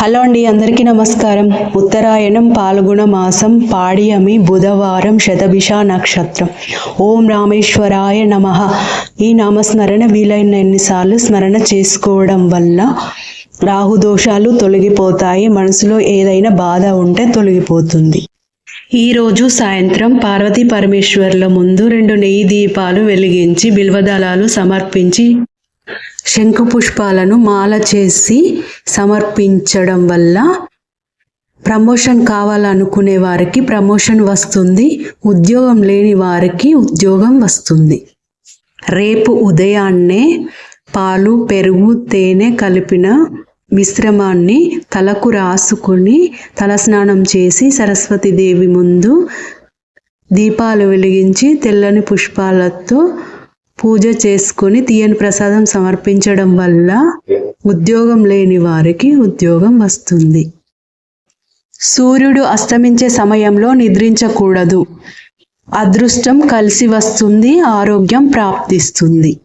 Hello అండి అందరికీ నమస్కారం. ఉత్తరాయణం పాల్గొన మాసం పాడియమి బుధవారం శతభిష నక్షత్రం. ఓం రామేశ్వరాయ నమ. ఈ నామస్మరణ వీలైన ఎన్నిసార్లు స్మరణ చేసుకోవడం వల్ల రాహు దోషాలు తొలగిపోతాయి మనసులో ఏదైనా బాధ ఉంటే తొలగిపోతుంది. ఈరోజు సాయంత్రం పార్వతీ పరమేశ్వర్ల ముందు రెండు నెయ్యి దీపాలు వెలిగించి బిల్వదళాలు సమర్పించి శంఖ పుష్పాలను మాల చేసి సమర్పించడం వల్ల ప్రమోషన్ కావాలనుకునే వారికి ప్రమోషన్ వస్తుంది ఉద్యోగం లేని వారికి ఉద్యోగం వస్తుంది. రేపు ఉదయాన్నే పాలు పెరుగు తేనె కలిపిన మిశ్రమాన్ని తలకు రాసుకొని తలస్నానం చేసి సరస్వతీదేవి ముందు దీపాలు వెలిగించి తెల్లని పుష్పాలతో పూజ చేసుకుని తీయని ప్రసాదం సమర్పించడం వల్ల ఉద్యోగం లేని వారికి ఉద్యోగం వస్తుంది. సూర్యుడు అస్తమించే సమయంలో నిద్రించకూడదు. అదృష్టం కలిసి వస్తుంది ఆరోగ్యం ప్రాప్తిస్తుంది.